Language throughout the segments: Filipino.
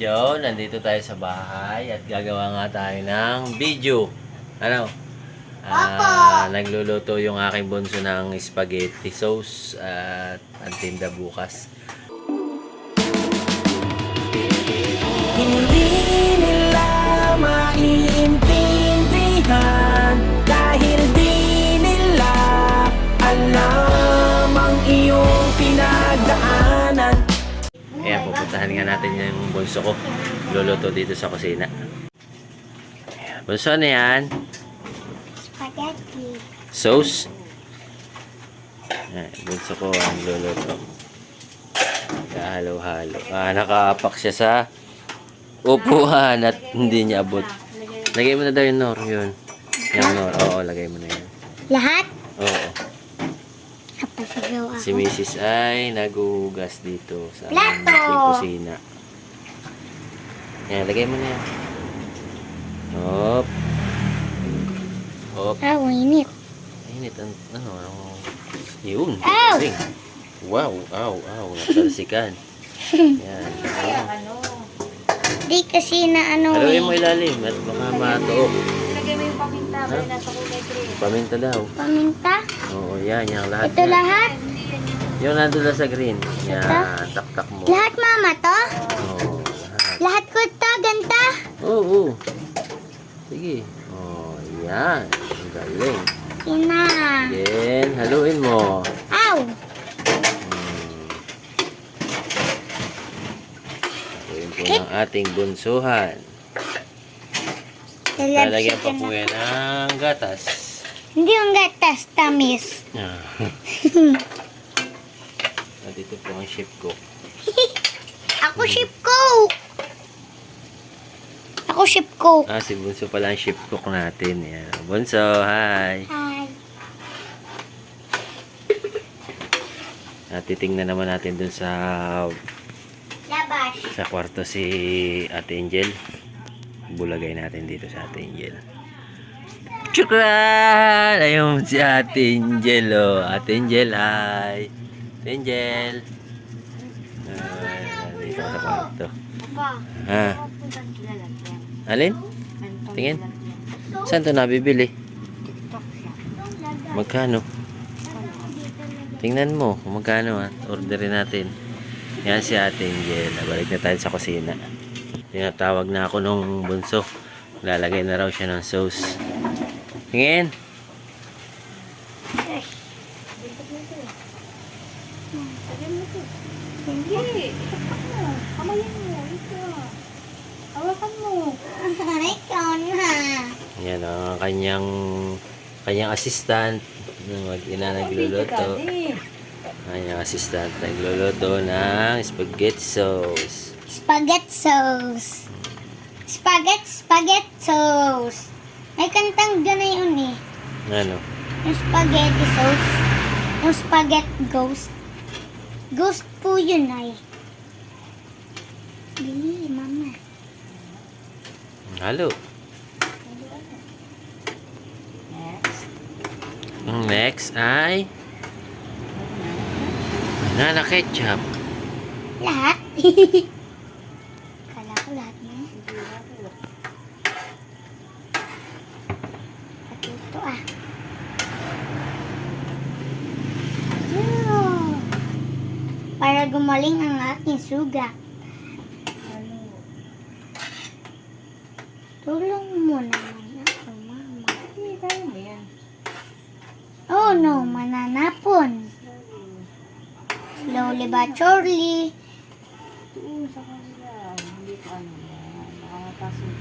Joe, nandito tayo sa bahay at gagawa nga tayo ng video. Ano? Ah, nagluluto yung aking bunso ng spaghetti sauce at ang tinda bukas. Kaya pupuntahan nga natin yung bunso ko. Luluto dito sa kusina. Bunso na yan. Spaghetti. Sauce. Ayan, bunso ko ang luluto. Halo-halo. Ah, nakaapak siya sa upuan at hindi niya abot. Lagay mo na daw yung nor, yun. Yung nor, oo, lagay mo na yun. Lahat? Oo. Si Mrs. ay naguhugas dito sa Plato! ating kusina. Yan, lagay mo na yan. Hop. Hop. Ah, init. Init ang, ano, ano, yun. Ow! galing. Wow, aw, aw, natalsikan. Yan. Oh. Di kasi na ano Haluin eh. mo ilalim at baka matuok. Ilagay mo yung paminta, Ha? nasa. Paminta daw. Paminta. Oo, yan, yan, lahat. Ito yan. lahat? Yan yung Yung nandun sa green. Yan, tak-tak mo. Lahat mama to? Oo, lahat. Lahat ko to, ganta? Oo, oo. Sige. Oh, yan. Ang galing. Ina. Then, haluin mo. Ow! Haluin po ng ating bunsuhan. Lalagyan pa po yan ng gatas. Hindi yung gatas, tamis. Ah. At ito po ang chef cook. Ako ship cook. Ako ship cook. Ah, si Bunso pala ang chef cook natin. Yan. Bunso, hi. Hi. At titingnan naman natin dun sa Labas. sa kwarto si Ate Angel. Bulagay natin dito sa Ate Angel. Chukran! Ayun si Ate Angel, oh. Ate Angel, hi. Ate Angel. Ah, dito sa kwarto. Ha? Alin? Tingin. Saan to nabibili? Magkano? Tingnan mo kung magkano at orderin natin. Yan si Ate Angel. Balik na tayo sa kusina. Tinatawag na ako nung bunso. Lalagay na raw siya ng sauce. Tingin. Hindi. Kamayin mo. Ito. Hawakan mo. Ikaw na. Yan ang kanyang kanyang assistant. Mag-ina nagluluto. Daddy. Kanyang assistant nagluluto ng spaghetti sauce. Spaghetti sauce. Spaghetti, spaghetti sauce. May kantang gana yun eh. Ano? Yung spaghetti sauce. Yung spaghetti ghost. Ghost po yun ay. Bili, mama. Halo. Next. Ang next ay banana ketchup. Lahat? Kala ko lahat na. Pati ito ah. Ayun. Para gumaling ang aking suga. Tulong mo naman ako, mama. Hindi, kaya mo yan. Oh no, mananapon. Slowly but surely. Doon sa kanila. Hindi ko ano yan. Nakakapasok.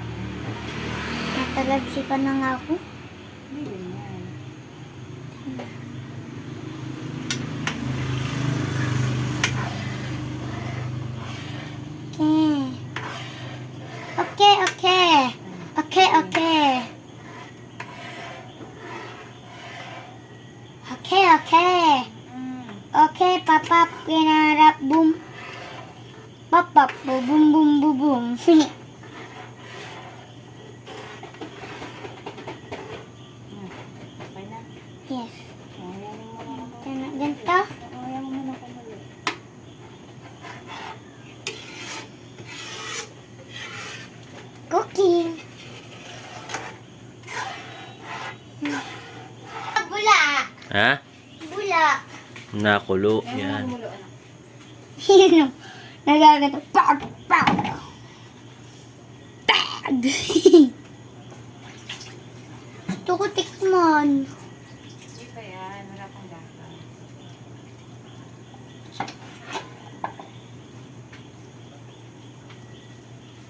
Natalagsi ka na nga ako. Hindi din yan. Okay. Okay, okay. Okay, okay. Okay, okay. Okay, papa, pinarap, boom. Papa, boom, boom, boom, boom, boom. Okay na. yes. Ayan mo muna. Gan- Ganito? Ayan mo muna kumulit. Cooking. Hmm. Bula. Ha? Bula. Nakulo. Yan. Yun o. Nagagato. Pag! Pag! Pag! Gusto ko tikman. Hindi pa yan. Wala pang lasa.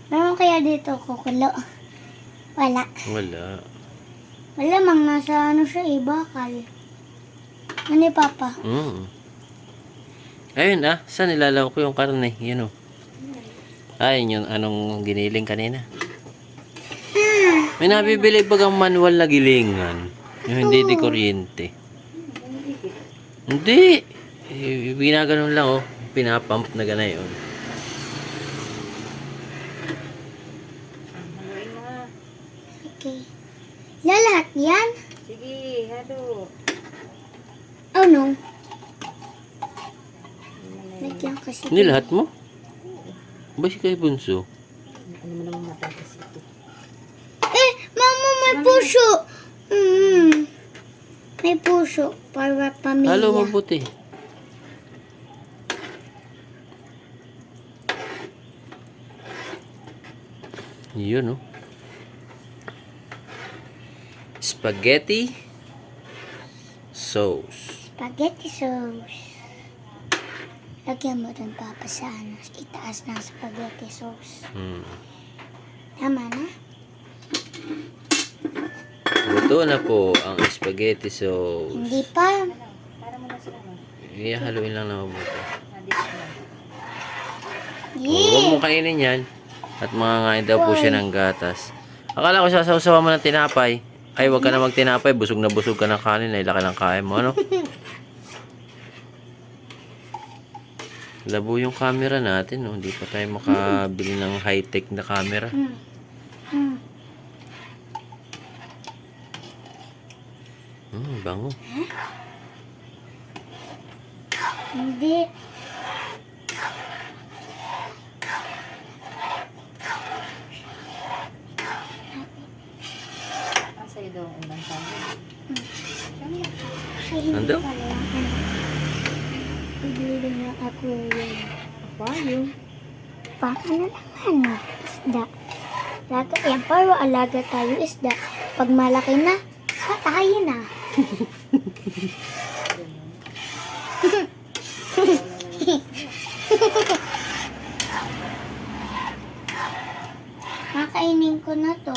Meron kaya dito kukulo? Wala. Wala. Wala mang nasa ano siya eh, bakal. Ano eh, Papa? Mm. Ayun ah, saan nilalaw ko yung karne? Yun oh. Ayun yung anong giniling kanina. May nabibili bagang manual na gilingan. Yung hindi di kuryente. Hindi. Eh, ginaganon lang oh. Pinapump na gana yun. Okay. Lahat yan? Sige, halo. Oh no. Lagyan kasi. Hindi lahat mo? Ba si kay Bunso? Ano mo naman matatas ito? Eh, mama, may puso. Mm. May puso para pamilya. Halo mabuti. Yun oh. Spaghetti sauce. Spaghetti sauce. Lagyan mo dun, Papa, sa ano, itaas ng spaghetti sauce. Hmm. Tama na? Luto na po ang spaghetti sauce. Hindi pa. Ihahaluin lang na mabuti. Na. Oh, Huwag Yeah. mong kainin yan. At mga daw po siya ng gatas. Akala ko sasawsawa mo ng tinapay. Ay, wag ka na magtinapay. Busog na busog ka ng kanin. Ay, laki ng kain mo. Ano? Labo yung camera natin. No? Hindi pa tayo makabili ng high-tech na camera. Hmm. Hmm. Hmm, bango. Hindi. Ang sa'yo daw ang. Ay, hindi Ando? pala yung ano. Bibili ng aquarium. Pa, ano naman? Isda. Alaga, yan, para alaga tayo isda. Pag malaki na, patayin na. Kakainin ko na to.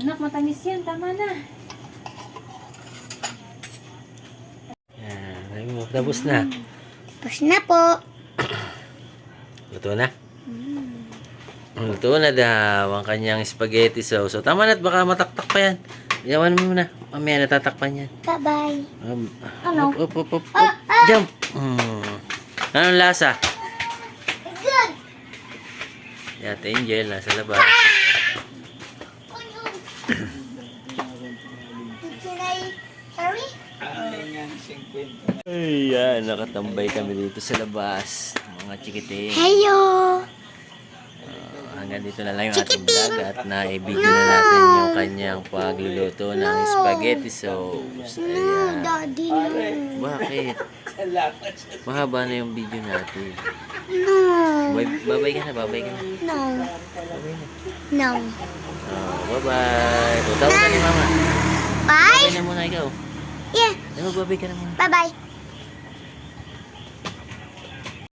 Anak, matamis yan. Tama na. Yan. Ay mo, Tapos na. Tapos na po. Luto na. Luto na daw ang kanyang spaghetti sauce. So, tama na at baka mataktak pa yan. Yawan mo muna. Mamaya natatakpan yan. Bye-bye. Um, Ano? Up, up, up, up, up. Jump! Mm. Anong lasa? Good! Yate Angel, nasa labas. Sorry? Ayan, nakatambay kami dito sa labas. Mga chikiting. Heyo! Ah, hanggang dito na lang yung ating vlog at na-video na natin yung kanyang pagluluto ng spaghetti sauce. Ayan. daddy, no. Bakit? Mahaba na yung video natin. No. Bye- Babay ka na, babay ka na. No. Babay na. No. Oh, bye-bye. Tutawag ka ni mama. Bye? Babay na muna ikaw. Magbabay ka na muna. Bye-bye.